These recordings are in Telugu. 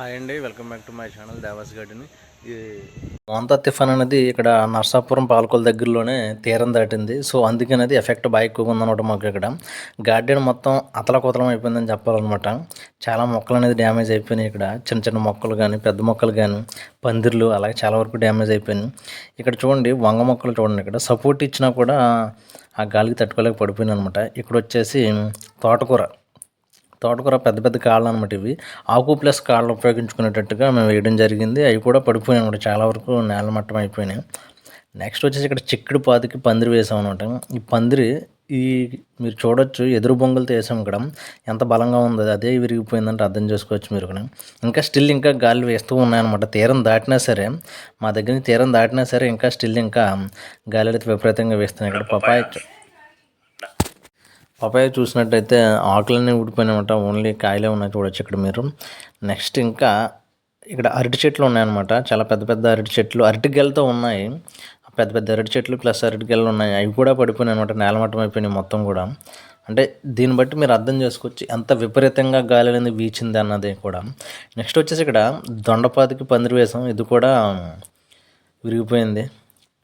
హాయ్ అండి welcome back to my channel Devas garden. ఇది మోంతా తుఫాన్ అనేది ఇక్కడ నర్సాపురం పాలకొల దగ్గరలోనే తీరం దాటింది. సో అందుకని అది ఎఫెక్ట్ బాగా ఎక్కువగా ఉందన్నమాట మాకు ఇక్కడ. గార్డెన్ మొత్తం అతలకుతలం అయిపోయిందని చెప్పాలన్నమాట. చాలా మొక్కలు అనేది డ్యామేజ్ అయిపోయినాయి ఇక్కడ. చిన్న చిన్న మొక్కలు కానీ పెద్ద మొక్కలు కానీ పందిర్లు అలాగే చాలా వరకు డ్యామేజ్ అయిపోయినాయి. ఇక్కడ చూడండి వంగ మొక్కలు చూడండి ఇక్కడ. సపోర్ట్ ఇచ్చినా కూడా ఆ గాలికి తట్టుకోలేక పడిపోయినాయి అనమాట ఇక్కడ వచ్చేసి తోటకూర. తోటకూర పెద్ద పెద్ద కాళ్ళు అనమాట ఇవి. ఆకు ప్లస్ కాళ్ళు ఉపయోగించుకునేటట్టుగా మేము వేయడం జరిగింది. అవి కూడా పడిపోయినాయి అనమాట చాలా వరకు నేల మట్టం అయిపోయినాయి. నెక్స్ట్ వచ్చేసి ఇక్కడ చిక్కుడు పాతికి పందిరి వేసాం అనమాట ఈ పందిరి ఈ మీరు చూడొచ్చు ఎదురు బొంగులతో వేసాం ఇక్కడ. ఎంత బలంగా ఉందో అదే విరిగిపోయిందంటే అర్థం చేసుకోవచ్చు మీరు కూడా. ఇంకా స్టిల్ ఇంకా గాలి వేస్తూ ఉన్నాయన్నమాట తీరం దాటినా సరే మా దగ్గర నుంచి తీరం దాటినా సరే ఇంకా స్టిల్ ఇంకా గాలి అయితే విపరీతంగా వేస్తున్నాయి ఇక్కడ. పపాయ పపాయ చూసినట్టయితే ఆకులన్నీ ఊడిపోయినాయన్నమాట ఓన్లీ కాయలే ఉన్నాయి చూడొచ్చు ఇక్కడ మీరు. నెక్స్ట్ ఇంకా ఇక్కడ అరటి చెట్లు ఉన్నాయన్నమాట. చాలా పెద్ద పెద్ద అరటి చెట్లు అరటి గెలతో ఉన్నాయి. పెద్ద పెద్ద అరటి చెట్లు ప్లస్ అరటి గెలలు ఉన్నాయి. అవి కూడా పడిపోయినాయి అనమాట నేలమట్టం అయిపోయినాయి మొత్తం కూడా. అంటే దీన్ని బట్టి మీరు అర్థం చేసుకోవచ్చు ఎంత విపరీతంగా గాలి అనేది వీచింది అన్నది కూడా. నెక్స్ట్ వచ్చేసి ఇక్కడ దొండపాతికి పందిరి వేసాం. ఇది కూడా విరిగిపోయింది.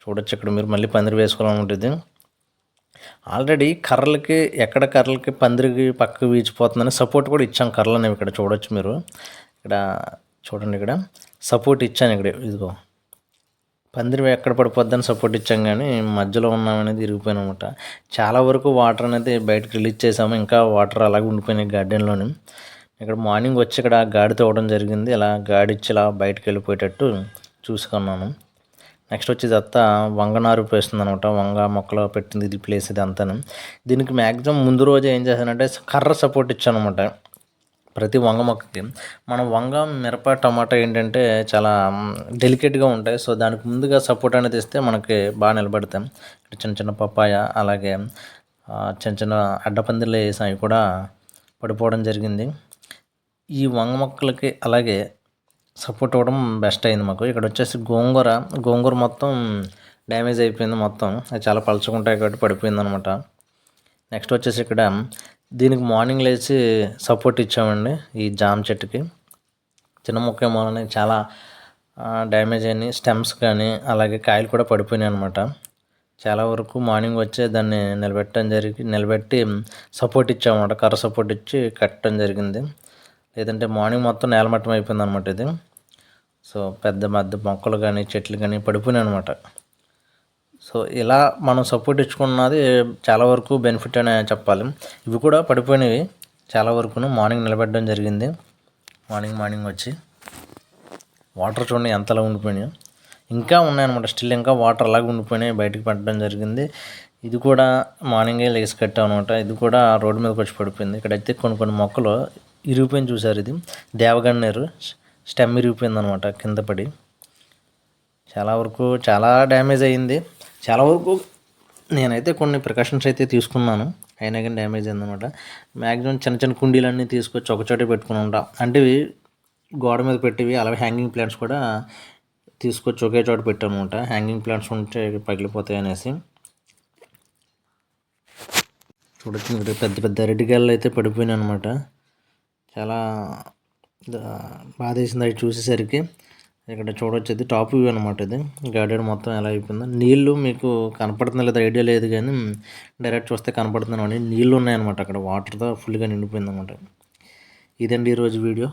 చూడొచ్చు ఇక్కడ మీరు మళ్ళీ పందిరి వేసుకోవాలని ఉంటుంది ఆల్రెడీ కర్రలకి ఎక్కడ కర్రలకి పందిరికి పక్కకు వీచిపోతుందని సపోర్ట్ కూడా ఇచ్చాం కర్రలు అనేవి ఇక్కడ చూడొచ్చు మీరు. ఇక్కడ చూడండి ఇక్కడ. సపోర్ట్ ఇచ్చాను ఇక్కడ. ఇదిగో. పందిరి ఎక్కడ పడిపోద్దని సపోర్ట్ ఇచ్చాం కానీ మధ్యలో ఉన్నామనేది ఇరిగిపోయినమాట చాలా వరకు వాటర్ అనేది బయటకు రిలీజ్ చేసాము. ఇంకా వాటర్ అలాగే ఉండిపోయినాయి గార్డెన్లోని. ఇక్కడ మార్నింగ్ వచ్చి ఇక్కడ గాడి తోవడం జరిగింది. ఇలా గాడిచ్చి ఇలా బయటకు వెళ్ళిపోయేటట్టు చూసుకున్నాను. నెక్స్ట్ వచ్చి అత్త వంగనారు వేస్తుంది అనమాట వంగ మొక్కలు పెట్టింది ఇది ప్లేస్ ఇది అంతా దీనికి మ్యాక్సిమం ముందు రోజు ఏం చేశానంటే కర్ర సపోర్ట్ ఇచ్చాను అనమాట ప్రతి వంగ మొక్కకి. మనం వంగ మిరప టమాటా ఏంటంటే చాలా డెలికేట్గా ఉంటాయి. సో దానికి ముందుగా సపోర్ట్ అనేది ఇస్తే మనకి బాగా నిలబడతాం చిన్న చిన్న పప్పాయ అలాగే చిన్న చిన్న అడ్డపందిర్లు వేసాం అవి కూడా పడిపోవడం జరిగింది. ఈ వంగ మొక్కలకి అలాగే సపోర్ట్ ఇవ్వడం బెస్ట్ అయింది మాకు. ఇక్కడ వచ్చేసి గోంగూర. గోంగూర మొత్తం డ్యామేజ్ అయిపోయింది మొత్తం. అది చాలా పలుచుకుంటాయి కాబట్టి పడిపోయింది అనమాట నెక్స్ట్ వచ్చేసి ఇక్కడ దీనికి మార్నింగ్ లేచి సపోర్ట్ ఇచ్చామండి ఈ జామ చెట్టుకి. చిన్న మొక్క మూలని చాలా డ్యామేజ్ అయినాయి. స్టెమ్స్ కానీ అలాగే కాయలు కూడా పడిపోయినాయి అనమాట చాలా వరకు మార్నింగ్ వచ్చే దాన్ని నిలబెట్టడం జరిగి నిలబెట్టి సపోర్ట్ ఇచ్చామన్నమాట. కర్ర సపోర్ట్ ఇచ్చి కట్టడం జరిగింది. లేదంటే మార్నింగ్ మొత్తం నేలమట్టం అయిపోయింది అనమాట ఇది. సో పెద్ద పెద్ద మొక్కలు కానీ చెట్లు కానీ పడిపోయినాయి అనమాట సో ఇలా మనం సపోర్ట్ ఇచ్చుకున్నది చాలా వరకు బెనిఫిట్ అనే చెప్పాలి. ఇవి కూడా పడిపోయినవి. చాలా వరకును మార్నింగ్ నిలబెట్టడం జరిగింది. మార్నింగ్ మార్నింగ్ వచ్చి. వాటర్ చూడండి ఎంతలా ఉండిపోయినాయి. ఇంకా ఉన్నాయన్నమాట. స్టిల్ ఇంకా వాటర్ అలాగే ఉండిపోయినాయి. బయటకు పెట్టడం జరిగింది. ఇది కూడా మార్నింగే లేసి కట్టాం అనమాట ఇది కూడా రోడ్డు మీదకి వచ్చి పడిపోయింది. ఇక్కడైతే కొన్ని కొన్ని మొక్కలు ఇరిగిపోయింది చూసారు ఇది. దేవగన్నేరు. స్టెమ్ విరిగిపోయింది అనమాట కింద పడి. చాలా వరకు చాలా డ్యామేజ్ అయ్యింది. చాలా వరకు నేనైతే కొన్ని ప్రికాషన్స్ అయితే తీసుకున్నాను. అయినా కానీ డ్యామేజ్ అయిందనమాట. మ్యాక్సిమం చిన్న చిన్న కుండీలన్నీ తీసుకొచ్చి ఒకచోటే పెట్టుకుని ఉంటా. అంటే గోడ మీద పెట్టివి అలాగే హ్యాంగింగ్ ప్లాంట్స్ కూడా తీసుకొచ్చి ఒకే చోట పెట్టాను అనమాట హ్యాంగింగ్ ప్లాంట్స్ ఉంటే పగిలిపోతాయి అనేసి. చూడొచ్చు పెద్ద పెద్ద అరటికాయలు అయితే పడిపోయినాయి అనమాట చాలా బాధేసింది అది చూసేసరికి. ఇక్కడ చూడొచ్చు ఇది టాప్ వ్యూ అనమాట ఇది. గార్డెన్ మొత్తం ఎలా అయిపోయిందో. నీళ్ళు మీకు కనపడుతుందో లేదా ఐడియా లేదు కానీ డైరెక్ట్ చూస్తే కనపడుతున్నాను నీళ్ళు ఉన్నాయన్నమాట అక్కడ. వాటర్తో ఫుల్గా నిండిపోయింది అనమాట ఇదండి ఈరోజు వీడియో.